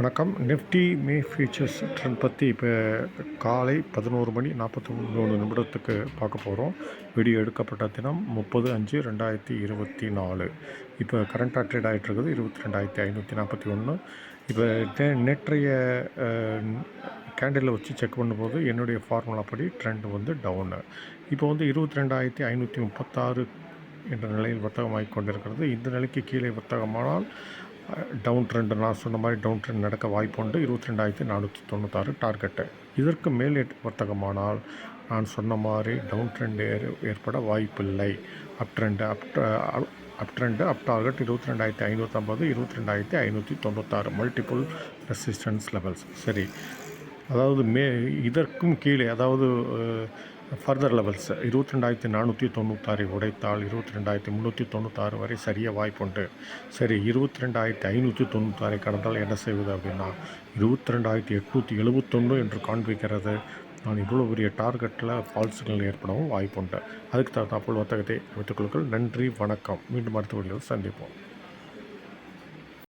வணக்கம். நிஃப்டி மே features trend பற்றி இப்போ காலை பதினோரு மணி நாற்பத்தி மூணு நிமிடத்துக்கு பார்க்க போகிறோம் வீடியோ எடுக்கப்பட்ட தினம் முப்பது அஞ்சு ரெண்டாயிரத்தி இருபத்தி நாலு. இப்போ கரண்ட்டாக ட்ரேட் ஆகிட்டு இருக்குது. இருபத்தி ரெண்டாயிரத்தி ஐநூற்றி நாற்பத்தி ஒன்று இப்போ தே நேற்றைய கேண்டிலில் வச்சு செக் பண்ணும்போது என்னுடைய ஃபார்முலா படி ட்ரெண்ட் வந்து டவுனு இப்போ வந்து இருபத்தி ரெண்டாயிரத்தி ஐநூற்றி முப்பத்தாறு என்ற நிலையில் வர்த்தகமாகிக் கொண்டிருக்கிறது. இந்த நிலைக்கு கீழே வர்த்தகமானால் டவுன் ட்ரெண்ட் நான் சொன்ன மாதிரி டவுன் ட்ரெண்ட் நடக்க வாய்ப்புண்டு. இருபத்தி ரெண்டாயிரத்தி நானூற்றி தொண்ணூத்தாறு டார்கெட்டு. இதற்கு மேல் வர்த்தகமானால் நான் சொன்ன மாதிரி டவுன் ட்ரெண்ட் ஏற் ஏற்பட வாய்ப்பில்லை. Up trend up up trend up target இருபத்தி ரெண்டாயிரத்தி ஐநூற்றம்பது இருபத்தி ரெண்டாயிரத்தி ஐநூற்றி தொண்ணூத்தாறு. Multiple resistance levels. சரி. அதாவது மே இதற்கும் கீழே அதாவது ஃபர்தர் லெவல்ஸ் இருபத்தி ரெண்டாயிரத்தி நானூற்றி தொண்ணூத்தாறை உடைத்தால் இருபத்தி ரெண்டாயிரத்தி முந்நூற்றி தொண்ணூத்தாறு வரை சரியாக வாய்ப்புண்டு. சரி இருபத்தி ரெண்டாயிரத்தி ஐநூற்றி தொண்ணூத்தாறை கடந்தால் என்ன செய்வது அப்படின்னா இருபத்தி ரெண்டாயிரத்தி எட்நூற்றி எழுபத்தொன்று என்று காண்பிக்கிறது. நான் இவ்வளோ பெரிய டார்கெட்டில் ஃபால்ஸுகள் ஏற்படவும் வாய்ப்புண்டு. அதுக்கு தகுந்தாப்போல் வர்த்தகத்தை வைத்துக்கொள்ளுங்கள் நன்றி வணக்கம். மீண்டும் அடுத்த வீடியோவில் சந்திப்போம்.